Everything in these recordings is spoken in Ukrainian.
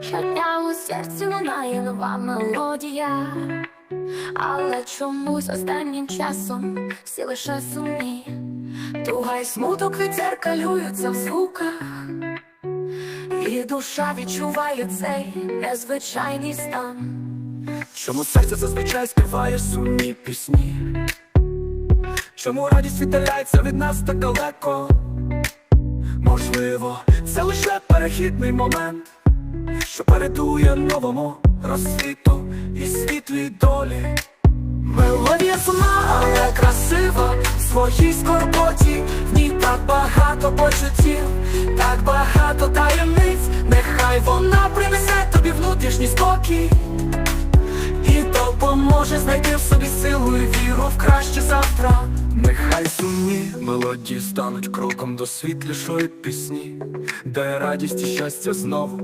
Щодня у серці лунає нова мелодія, але чомусь останнім часом всі лише сумні. Туга й смуток відзеркалюються в звуках, і душа відчуває цей незвичайний стан. Чому серце зазвичай співає сумні пісні? Чому радість віддаляється від нас так далеко? Можливо, це лише перехідний момент, що передує новому розсвіту і світлій долі. Мелодія сумна, але красива в своїй скорботі, в ній так багато почуттів, так багато таємниць, нехай вона принесе тобі внутрішній спокій і допоможе знайти в собі силу і віру в краще завтра. Нехай сумні мелодії стануть кроком до світлішої пісні, де радість і щастя знову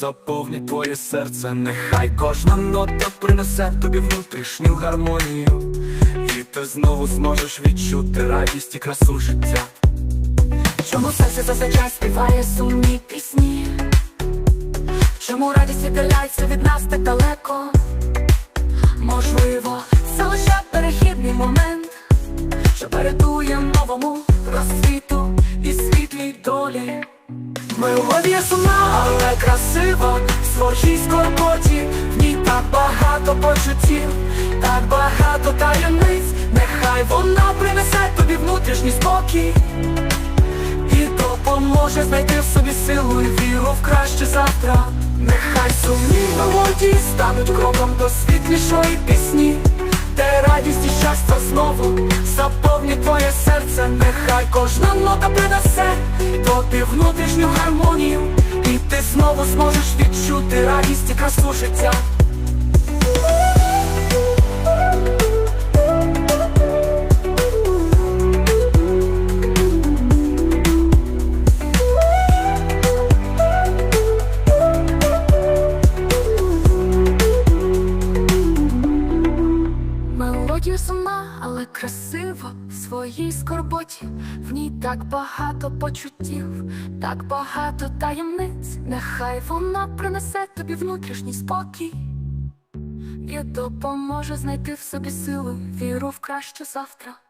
заповнять твоє серце. Нехай кожна нота принесе тобі внутрішню гармонію, і ти знову зможеш відчути радість і красу життя. Чому серце зазвичай співає сумні пісні? Чому радість віддаляється від нас так далеко? Можливо, це лише перехідний момент, що передує новому розсвіту і світлій долі. Мелодія сумна, але красива в своїй скорботі, в ній так багато почуттів, так багато таємниць, нехай вона принесе тобі внутрішній спокій і допоможе знайти в собі силу і віру в краще завтра. Нехай сумні мелодії стануть кроком до світлішої пісні, де радість і щастя знову заповнять твоє серце, нехай кожна нота принесе тобі внутрішню гармонію, і ти знову зможеш відчути радість і красу життя. Своїй скорботі. В ній так багато почуттів, так багато таємниць. Нехай вона принесе тобі внутрішній спокій і допоможе знайти в собі силу, віру в краще завтра.